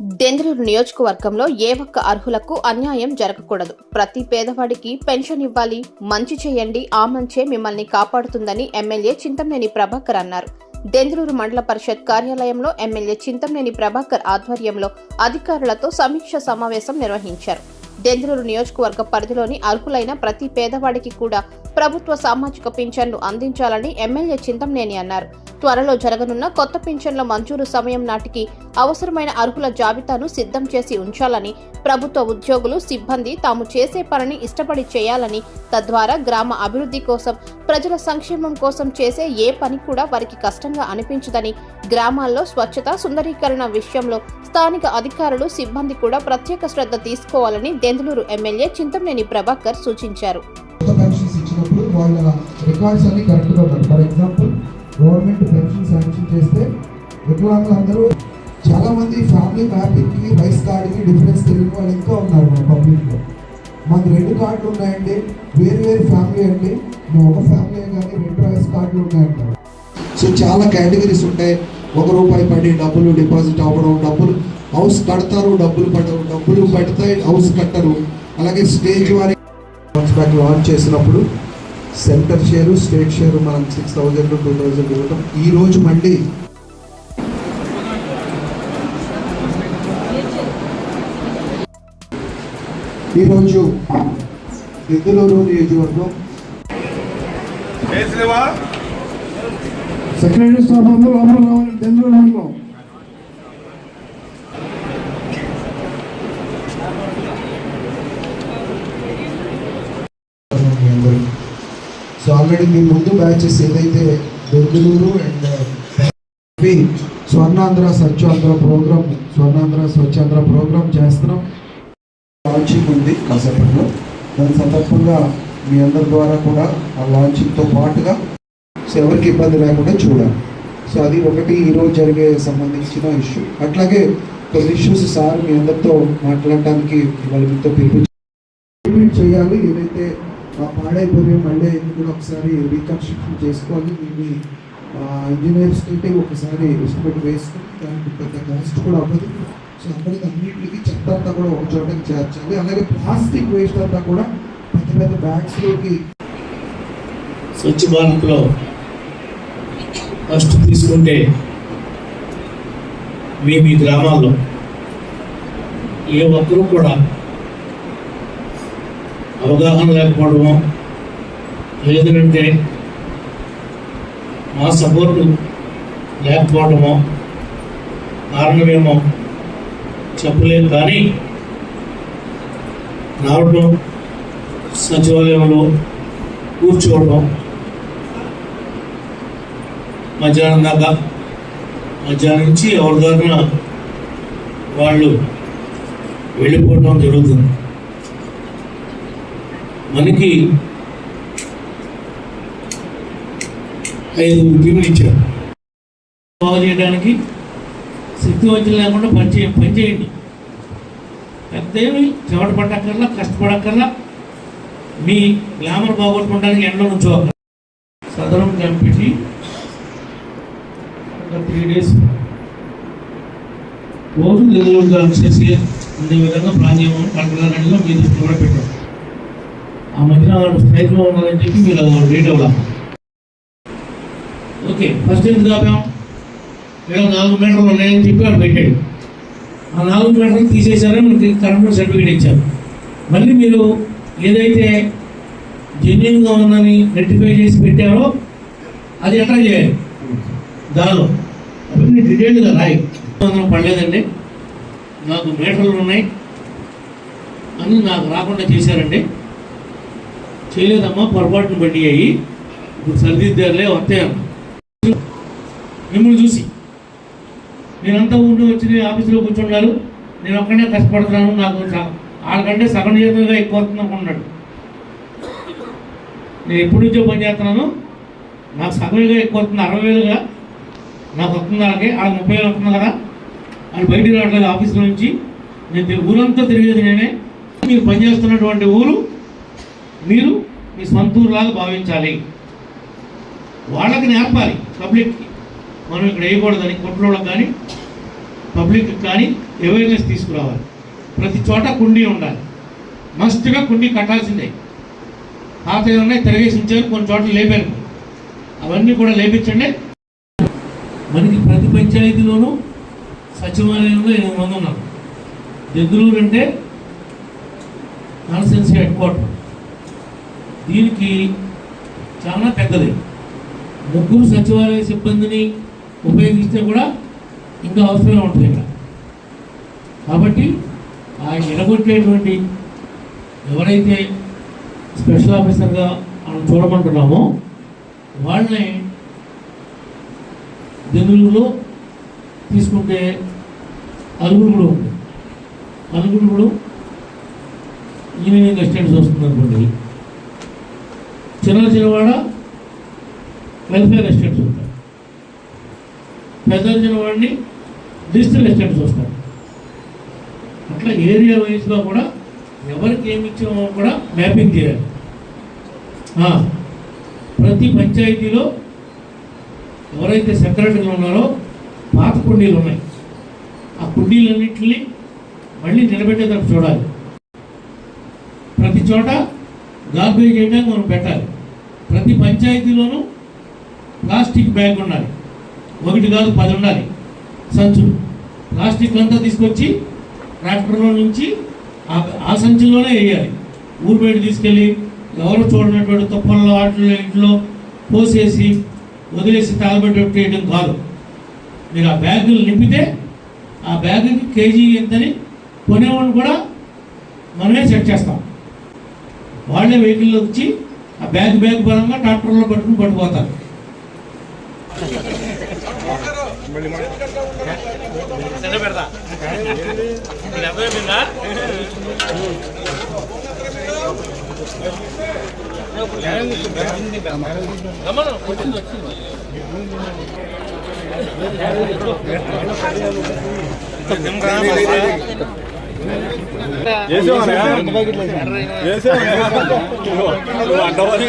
దెందులూరు నియోజకవర్గంలో ఏ ఒక్క అర్హులకు అన్యాయం జరగకూడదు. ప్రతి పేదవాడికి పెన్షన్ ఇవ్వాలి. మంచి చేయండి. ఆ మంచే మిమ్మల్ని కాపాడుతుందని ఎమ్మెల్యే చింతంనేని ప్రభాకర్ అన్నారు. దెందులూరు మండల పరిషత్ కార్యాలయంలో ఎమ్మెల్యే చింతంనేని ప్రభాకర్ ఆధ్వర్యంలో అధికారులతో సమీక్ష సమావేశం నిర్వహించారు. దెందులూరు నియోజకవర్గ పరిధిలోని అర్హులైన ప్రతి పేదవాడికి కూడా ప్రభుత్వ సామాజిక పింఛన్లు అందించాలని ఎమ్మెల్యే చింతంనేని అన్నారు. త్వరలో జరగనున్న కొత్త పింఛన్ల మంజూరు సమయం నాటికి అవసరమైన అర్హుల జాబితాను సిద్ధం చేసి ఉంచాలని ప్రభుత్వ ఉద్యోగులు సిబ్బంది తాము చేసే పనిని ఇష్టపడి చేయాలని తద్వారా గ్రామ అభివృద్ధి కోసం ప్రజల సంక్షేమం కోసం చేసే ఏ పని కూడా వారికి కష్టంగా అనిపించదని గ్రామాల్లో స్వచ్ఛత సుందరీకరణ విషయంలో స్థానిక అధికారులు సిబ్బంది కూడా ప్రత్యేక శ్రద్ధ తీసుకోవాలని దెందులూరు ఎమ్మెల్యే చింతమనేని ప్రభాకర్ సూచించారు. వాళ్ళ రికార్డ్స్ అన్ని కరెక్ట్గా ఉండాలి for example government pension sanction చేస్తే వికలాంగులందరూ చాలా మంది ఫ్యామిలీ మ్యాపింగ్కి రైస్ కార్డ్కి డిఫరెన్స్ తెలియని వాళ్ళు ఇంకా ఉన్నారు మన పబ్లిక్లో మాకు రెండు కార్డులు ఉన్నాయండి. వేరు వేరు ఫ్యామిలీ అండి. మేము ఒక ఫ్యామిలీ కానీ రెండు రైస్ కార్డులు ఉన్నాయంటారు. సో చాలా కేటగిరీస్ ఉంటాయి. ఒక రూపాయి పడి డబ్బులు డిపాజిట్ అవ్వడం డబ్బులు హౌస్ కడతారు డబ్బులు పడవు డబ్బులు పడతాయి హౌస్ కట్టరు. అలాగే స్టేజ్ వారి మంత్స్ బ్యాక్ లాంచ్ చేసినప్పుడు సెంటర్ షేరు స్టేట్ షేరు మనం సిక్స్ థౌజండ్ టూ థౌజండ్ ఇవ్వటం. ఈ రోజు మళ్ళీ ఈరోజు నిధులూరు నియోజకవర్గం సెక్రటరీ స్టాఫ్ అందరూ లోపల రావాలి టెన్షన్ మండలం మీ సో ఆల్రెడీ మీ ముందు బ్యాచెస్ ఏదైతే Bengaluru and uh, Swarnandhra Swachhandhra program Swarnandhra Swachhandhra program చేస్తున్నాం. లాంచింగ్ ఉంది కాసేపట్లో. దాని సందర్భంగా మీ అందరి ద్వారా కూడా ఆ లాంచింగ్తో పాటుగా సో ఎవరికి ఇబ్బంది లేకుండా చూడాలి. సో అది ఒకటి ఈరోజు జరిగే సంబంధించిన ఇష్యూ అట్లాగే కొన్ని ఇష్యూస్ సార్ మీ అందరితో మాట్లాడటానికి ఇవాళ మీతో పిలిపించి రిపీట్ చేయాలి. ఏదైతే ఆ పాడైపోయి మళ్ళీ ఇది కూడా ఒకసారి రీకన్స్ట్రక్షన్ చేసుకోవాలి. మీ ఇంజనీర్స్ తోటి ఒకసారి ఎస్టిమేట్ వేసుకుని దానికి పెద్ద కాస్ట్ కూడా అవ్వదు. సో అందరికి అన్నింటికి చెత్త అంతా కూడా ఒక చోటకి చేర్చాలి. అలాగే ప్లాస్టిక్ వేస్ట్ అంతా కూడా పెద్ద పెద్ద బ్యాగ్స్లోకి స్వచ్ఛ భారత్లో ఫస్ట్ తీసుకుంటే మీ మీ గ్రామాల్లో ఏ ఒక్కరూ కూడా అవగాహన లేకపోవడము లేదంటే మా సపోర్టు లేకపోవడమో కారణమేమో చెప్పలేదు కానీ రావడం సచివాలయంలో కూర్చోవడం మధ్యాహ్నం దాకా. మధ్యాహ్నం నుంచి ఎవరి దాకా వాళ్ళు వెళ్ళిపోవడం జరుగుతుంది. మనకి ఐదు టీములు ఇచ్చారు. బాగు చేయడానికి శక్తివంతులు లేకుండా పని పనిచేయండి పని చేయండి. చెమట పట్టక్కర్లా కష్టపడక్కర్లా మీ గ్లామర్ బాగొట్టుకోవడానికి ఎండలో నుంచోకర్లా సదరం కంపెనీ త్రీ డేస్ రోజు నిధులుగా చేసి అదే విధంగా ప్లాన్ చేయమని కలెక్టర్ గారిలో మీ దృష్టి కూడా పెట్టాం. ఆ మధ్యన వాళ్ళు స్ట్రైక్లో ఉన్నారని చెప్పి మీరు రేట్ అవ్వాలి ఓకే ఫస్ట్ ఎందుకు ఆపాం ఇలా నాలుగు మీటర్లు ఉన్నాయని చెప్పి వాడు పెట్టాడు. ఆ నాలుగు మీటర్లు తీసేశారని మనకి కరెంట్ సర్టిఫికేట్ ఇచ్చారు. మళ్ళీ మీరు ఏదైతే జెన్యున్గా ఉందని రెక్టిఫై చేసి పెట్టారో అది ఎట్లా చేయాలి. దానిలో అవన్నీ డీటెయిల్గా రాయి. అందరం పడలేదండి. నాకు మీటర్లు ఉన్నాయి. అని నాకు రాకుండా చేశారండి. చేయలేదమ్మా పొరపాటును బట్టి అయ్యి ఇప్పుడు సరిదిద్దారులే వస్తాయన్న మిమ్మల్ని చూసి. నేనంతా ఉండి వచ్చి ఆఫీసులో కూర్చున్నారు నేను ఒక్కనే కష్టపడుతున్నాను. నాకు వాళ్ళకంటే సగం జీతంగా ఎక్కువ వస్తుంది అనుకున్నాడు నేను ఎప్పటి నుంచో పని చేస్తున్నాను. నాకు సగంగా ఎక్కువ వస్తుంది. అరవై వేలుగా నాకు వస్తుంది అలాగే ఆ ముప్పై వేలు వస్తుంది కదా? అని బయటికి రావట్లేదు ఆఫీసులో నుంచి. నేను ఊరంతా తిరిగేది నేనే. మీరు పనిచేస్తున్నటువంటి ఊరు మీరు మీ సొంత ఊరులాగా భావించాలి. వాళ్ళకి నేర్పాలి పబ్లిక్కి. మనం ఇక్కడ వేయకూడదని కొట్లోళ్ళకి కానీ పబ్లిక్ కానీ అవేర్నెస్ తీసుకురావాలి. ప్రతి చోట కుండీ ఉండాలి. మస్తుగా కుండీ కట్టాల్సిందే. పాత ఉన్నాయి తిరగేసి ఉంచారు కొన్ని చోట్ల లేపారు. అవన్నీ కూడా లేపించండి. మనకి ప్రతి పంచాయతీలోనూ సచివాలయంలో ఎనిమిది మంది ఉన్నారు. దగ్గరూరు అంటే కాన్స్టెన్సీ హెడ్ క్వార్టర్. దీనికి చాలా పెద్దది. ముగ్గురు సచివాలయ సిబ్బందిని ఉపయోగిస్తే కూడా ఇంకా అవసరమే ఉంటుంది ఇక్కడ. కాబట్టి ఆ ఎడగొట్టేటువంటి ఎవరైతే స్పెషల్ ఆఫీసర్గా మనం చూడమంటున్నామో వాళ్ళని దెందులూరులో తీసుకుంటే అలుగుడుగుడు ఉంది అలుగుడుగుడు ఇంజనీరింగ్ అసిస్టెంట్స్ వస్తుంది అనుకోండి. చిన్న చిన్నవాడ వెల్ఫేర్ అసిస్టెంట్స్ ఉంటారు. పెద్ద చిన్నవాడిని డిజిటల్ అసిస్టెంట్స్ వస్తారు. అట్లా ఏరియా వైజ్గా కూడా ఎవరికి ఏమి ఇచ్చామో కూడా మ్యాపింగ్ చేయాలి. ప్రతి పంచాయతీలో ఎవరైతే సెక్రటరీలు ఉన్నారో పాత కుండీలు ఉన్నాయి. ఆ కుండీలన్నింటినీ మళ్ళీ నిలబెట్టేటట్టు చూడాలి. ప్రతి చోట గార్బేజ్ చేయడానికి మనం పెట్టాలి. ప్రతి పంచాయతీలోనూ ప్లాస్టిక్ బ్యాగ్ ఉండాలి. ఒకటి కాదు పది ఉండాలి. సంచులు ప్లాస్టిక్ అంతా తీసుకొచ్చి ట్రాక్టర్లో నుంచి ఆ ఆ సంచుల్లోనే వేయాలి. ఊరు బయట తీసుకెళ్ళి ఎవరు చూడనటువంటి తుప్పల్లో వాటిలో ఇంట్లో పోసేసి వదిలేసి తాగబెట్టేయడం కాదు. మీరు ఆ బ్యాగులు నింపితే ఆ బ్యాగుకి కేజీ ఎంతని కొనేవాళ్ళు కూడా మనమే సెట్ చేస్తాం. వాళ్ళే వెహికల్లో వచ్చి ఆ బ్యాగ్ బ్యాగ్ పరంగా ట్రాక్టర్లో పట్టుకుని పట్టుకుపోతారు. చేసేవాడు అడ్డవాలి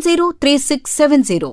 703670.